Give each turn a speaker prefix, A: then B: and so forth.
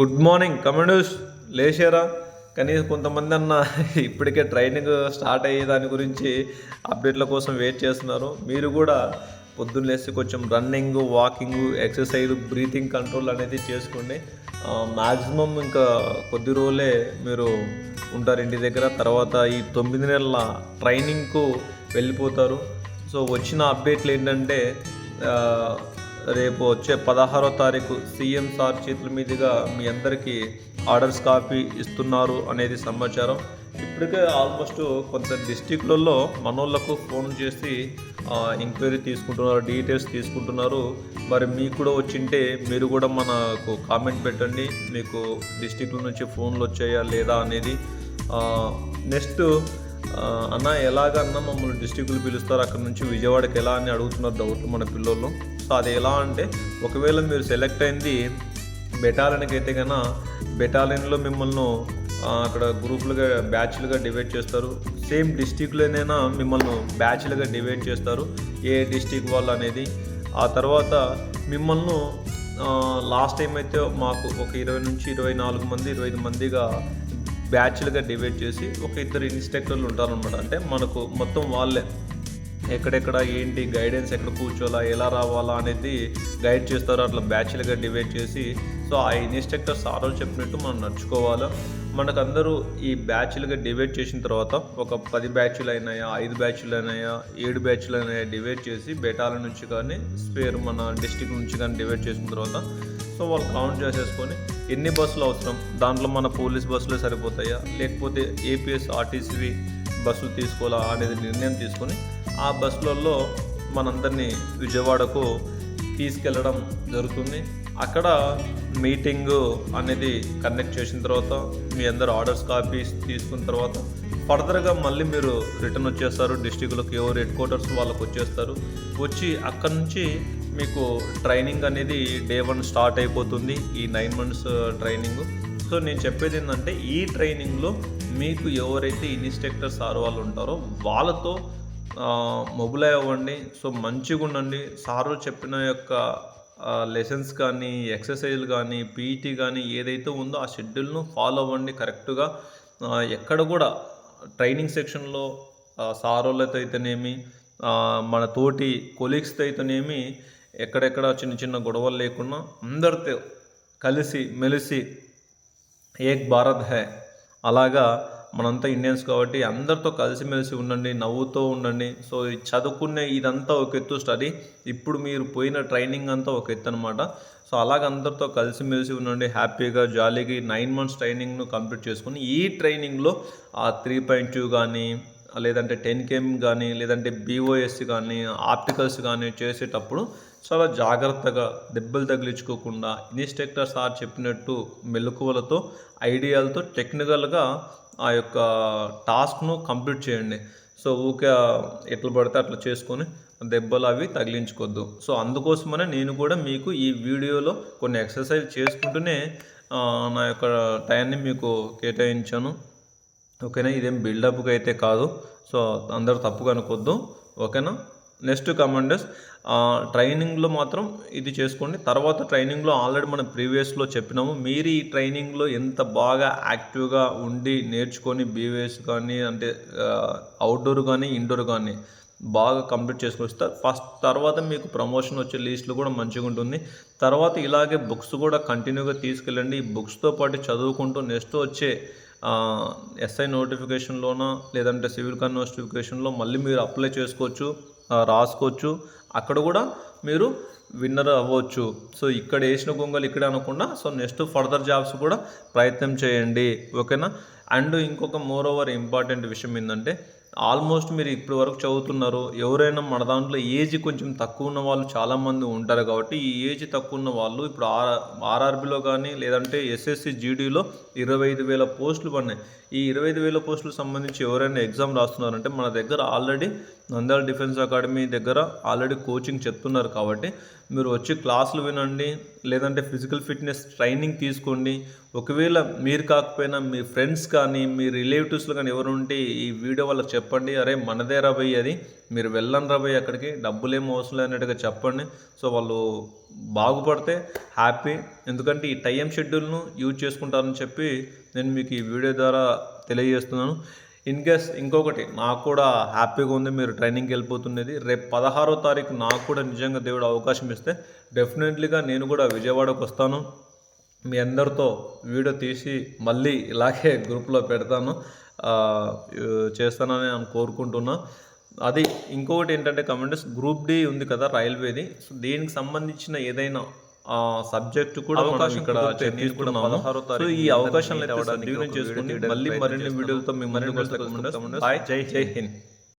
A: Good morning. Communist లేచారా? కనీసం కొంతమంది అన్న ఇప్పటికే ట్రైనింగ్ స్టార్ట్ అయ్యే దాని గురించి అప్డేట్ల కోసం వెయిట్ చేస్తున్నారు. మీరు కూడా పొద్దున్న లేచి కొంచెం running walking exercise breathing control అనేది చేసుకోండి. మ్యాక్సిమం ఇంకా కొద్ది రోజులే మీరు ఉంటారు ఇంటి దగ్గర. తర్వాత ఈ తొమ్మిది నెలల ట్రైనింగ్కు వెళ్ళిపోతారు. సో వచ్చిన అప్డేట్లు ఏంటంటే రేపు వచ్చే పదహారో తారీఖు సీఎం సార్ చేతుల మీదుగా మీ అందరికీ ఆర్డర్స్ కాపీ ఇస్తున్నారు అనేది సమాచారం. ఇప్పటికే ఆల్మోస్ట్ కొంత డిస్టిక్లలో మనోళ్ళకు ఫోన్ చేసి ఎంక్వైరీ తీసుకుంటున్నారు డీటెయిల్స్ తీసుకుంటున్నారు. మరి మీకు కూడా వచ్చింటే మీరు కూడా మనకు కామెంట్ పెట్టండి. మీకు డిస్టిక్ల నుంచి ఫోన్లు వచ్చాయా లేదా అనేది. నెక్స్ట్ అన్న ఎలాగన్నా మమ్మల్ని డిస్టిక్లు పిలుస్తారు? అక్కడ నుంచి విజయవాడకి ఎలా అని అడుగుతున్నారు? డౌట్ మన పిల్లలు సో అది ఎలా అంటే ఒకవేళ మీరు సెలెక్ట్ అయింది బెటాలియన్కి అయితే కన్నా బెటాలియన్లో మిమ్మల్ని అక్కడ గ్రూపులుగా బ్యాచ్లుగా డివైడ్ చేస్తారు. సేమ్ డిస్టిక్లోనైనా మిమ్మల్ని బ్యాచ్లుగా డివైడ్ చేస్తారు. ఏ డిస్టిక్ వాళ్ళు అనేది. ఆ తర్వాత మిమ్మల్ని లాస్ట్ టైం అయితే మాకు ఒక ఇరవై నుంచి ఇరవై నాలుగు మంది ఇరవై ఐదు మందిగా బ్యాచ్లుగా డివైడ్ చేసి ఒక ఇద్దరు ఇన్స్ట్రక్టర్లు ఉంటారనమాట అంటే మనకు మొత్తం వాళ్ళే. ఎక్కడెక్కడ ఏంటి గైడెన్స్ ఎక్కడ కూర్చోవాలా ఎలా రావాలా అనేది గైడ్ చేస్తారు. అట్లా బ్యాచ్లుగా డివైడ్ చేసి సో ఆ ఇన్స్ట్రక్టర్స్ ఆ రోజు చెప్పినట్టు మనం నడుచుకోవాలా. మనకందరూ ఈ బ్యాచ్లుగా డివైడ్ చేసిన తర్వాత ఒక పది బ్యాచ్లు అయినాయా ఐదు బ్యాచ్లు అయినాయా ఏడు బ్యాచ్లు అయినాయా డివైడ్ చేసి బెటాల నుంచి కానీ స్పేర్ మన డిస్టిక్ నుంచి కానీ డివైడ్ చేసిన తర్వాత సో వాళ్ళు కౌంట్ చేసేసుకొని ఎన్ని బస్సులు అవసరం? దాంట్లో మన పోలీస్ బస్సులే సరిపోతాయా? లేకపోతే ఏపీఎస్ ఆర్టీసీ బస్సులు తీసుకోవాలా అనేది నిర్ణయం తీసుకొని ఆ బస్సులలో మనందరినీ విజయవాడకు తీసుకెళ్ళడం జరుగుతుంది. అక్కడ మీటింగ్ అనేది కండక్ట్ చేసిన తర్వాత మీ అందరు ఆర్డర్స్ కాపీస్ తీసుకున్న తర్వాత ఫర్దర్గా మళ్ళీ మీరు రిటర్న్ వచ్చేస్తారు. డిస్టిక్లోకి ఎవరు హెడ్ క్వార్టర్స్ వాళ్ళకి వచ్చేస్తారు. వచ్చి అక్కడ నుంచి మీకు ట్రైనింగ్ అనేది డే వన్ స్టార్ట్ అయిపోతుంది ఈ నైన్ మంత్స్ ట్రైనింగ్. సో నేను చెప్పేది ఏంటంటే ఈ ట్రైనింగ్లో మీకు ఎవరైతే ఇన్స్ట్రక్టర్ సార్ వాళ్ళు ఉంటారో వాళ్ళతో మొబైల్ అవ్వండి సో మంచిగా ఉండండి సారు చెప్పిన యొక్క లెసన్స్ కానీ ఎక్సర్సైజ్లు కానీ పీఈటీ కానీ ఏదైతే ఉందో ఆ షెడ్యూల్ను ఫాలో అవ్వండి కరెక్ట్గా. ఎక్కడ కూడా ట్రైనింగ్ సెక్షన్లో సారోళ్ళతో అయితేనేమి మన తోటి కొలీగ్స్తో అయితేనేమి ఎక్కడెక్కడ చిన్న చిన్న గొడవలు లేకుండా అందరితో కలిసి మెలిసి ఏక్ భారత్ హై. అలాగా మనంతా ఇండియన్స్ కాబట్టి అందరితో కలిసిమెలిసి ఉండండి నవ్వుతూ ఉండండి. సో చదువుకునే ఇదంతా ఒక ఎత్తు స్టడీ. ఇప్పుడు మీరు పోయిన ట్రైనింగ్ అంతా ఒక ఎత్తు అనమాట సో అలాగ అందరితో కలిసిమెలిసి ఉండండి హ్యాపీగా జాలీగా నైన్ మంత్స్ ట్రైనింగ్ను కంప్లీట్ చేసుకుని ఈ ట్రైనింగ్లో ఆ త్రీ పాయింట్ టూ కానీ లేదంటే టెన్ కేఎం కానీ లేదంటే బీఓఎస్ కానీ ఆప్టికల్స్ కానీ చేసేటప్పుడు చాలా జాగ్రత్తగా దెబ్బలు తగిలించుకోకుండా ఇన్స్ట్రక్టర్ సార్ చెప్పినట్టు మెలకువలతో ఐడియాలతో టెక్నికల్గా ఆ యొక్క టాస్క్ను కంప్లీట్ చేయండి. సో ఊకే ఎట్లా పడితే అట్లా చేసుకొని దెబ్బలు అవి తగిలించుకోవద్దు సో అందుకోసమనే నేను కూడా మీకు ఈ వీడియోలో కొన్ని ఎక్సర్సైజ్ చేసుకుంటూనే నా యొక్క టైంని మీకు కేటాయించాను. ఓకేనా? ఇదేం బిల్డప్కి అయితే కాదు. సో అందరూ తప్పుగా అనుకోవద్దు ఓకేనా? నెక్స్ట్ కమాండర్స్ ట్రైనింగ్లో మాత్రం ఇది చేసుకోండి. తర్వాత ట్రైనింగ్లో ఆల్రెడీ మనం ప్రీవియస్లో చెప్పినాము. మీరు ఈ ట్రైనింగ్లో ఎంత బాగా యాక్టివ్గా ఉండి నేర్చుకొని బీవీఎస్ కానీ అంటే అవుట్డోర్ కానీ ఇండోర్ కానీ బాగా కంప్లీట్ చేసుకొస్తారు ఫస్ట్ తర్వాత మీకు ప్రమోషన్ వచ్చే లిస్టులు కూడా మంచిగా ఉంటుంది. తర్వాత ఇలాగే బుక్స్ కూడా కంటిన్యూగా తీసుకెళ్ళండి. ఈ బుక్స్తో పాటు చదువుకుంటూ నెక్స్ట్ వచ్చే ఎస్ఐ నోటిఫికేషన్లోన లేదంటే సివిల్ కాన్ నోటిఫికేషన్లో మళ్ళీ మీరు అప్లై చేసుకోవచ్చు. రాసుకోవచ్చు. అక్కడ కూడా మీరు విన్నర్ అవ్వచ్చు. సో ఇక్కడ వేసిన గొంగలు ఇక్కడ అనకుండా సో నెక్స్ట్ ఫర్దర్ జాబ్స్ కూడా ప్రయత్నం చేయండి. ఓకేనా అండ్ ఇంకొక మోర్ ఓవర్ ఇంపార్టెంట్ విషయం ఏంటంటే ఆల్మోస్ట్ మీరు ఇప్పటి వరకు చదువుతున్నారు. ఎవరైనా మన దాంట్లో ఏజ్ కొంచెం తక్కువ ఉన్న వాళ్ళు చాలామంది ఉంటారు కాబట్టి ఈ ఏజ్ తక్కువ ఉన్న వాళ్ళు ఇప్పుడు ఆర్ ఆర్ఆర్బిలో కానీ లేదంటే ఎస్ఎస్సి జీడీలో ఇరవై ఐదు వేల పోస్టులు పడినాయి. ఈ ఇరవై ఐదు వేల పోస్టులకు సంబంధించి ఎవరైనా ఎగ్జామ్ రాస్తున్నారంటే మన దగ్గర ఆల్రెడీ నంద్యాల డిఫెన్స్ అకాడమీ దగ్గర ఆల్రెడీ కోచింగ్ చెప్తున్నారు కాబట్టి మీరు వచ్చి క్లాసులు వినండి. లేదంటే ఫిజికల్ ఫిట్నెస్ ట్రైనింగ్ తీసుకోండి. ఒకవేళ మీరు కాకపోయినా మీ ఫ్రెండ్స్ కానీ మీ రిలేటివ్స్లో కానీ ఎవరు ఉంటే ఈ వీడియో వాళ్ళకి చెప్పండి. అరే మనదే రాబోయే అది. మీరు వెళ్ళండి రాబోయే అక్కడికి. డబ్బులేం అవసరం లేనట్టుగా చెప్పండి. సో వాళ్ళు బాగుపడితే హ్యాపీ ఎందుకంటే ఈ టైం షెడ్యూల్ను యూజ్ చేసుకుంటారని చెప్పి నేను మీకు ఈ వీడియో ద్వారా తెలియజేస్తున్నాను. ఇన్ కేస్ ఇంకొకటి నాకు కూడా హ్యాపీగా ఉంది మీరు ట్రైనింగ్కి వెళ్ళిపోతున్నది. రేపు పదహారో తారీఖు నాకు కూడా నిజంగా దేవుడు అవకాశం ఇస్తే డెఫినెట్లీగా నేను కూడా విజయవాడకు వస్తాను. మీ అందరితో వీడియో తీసి మళ్ళీ ఇలాగే గ్రూప్లో పెడతాను. చేస్తానని నేను కోరుకుంటున్నా. అది ఇంకొకటి ఏంటంటే కమెంట్స్ గ్రూప్ డి ఉంది కదా రైల్వేది సో దీనికి సంబంధించిన ఏదైనా సబ్జెక్ట్ కూడా అవకాశం ఇక్కడ చర్చిస్తున్నాము సో ఈ అవకాశం సద్వినియోగం చేసుకోండి మళ్ళీ మరిన్ని వీడియోలతో మీ మరిన్ని జై జై హింద్.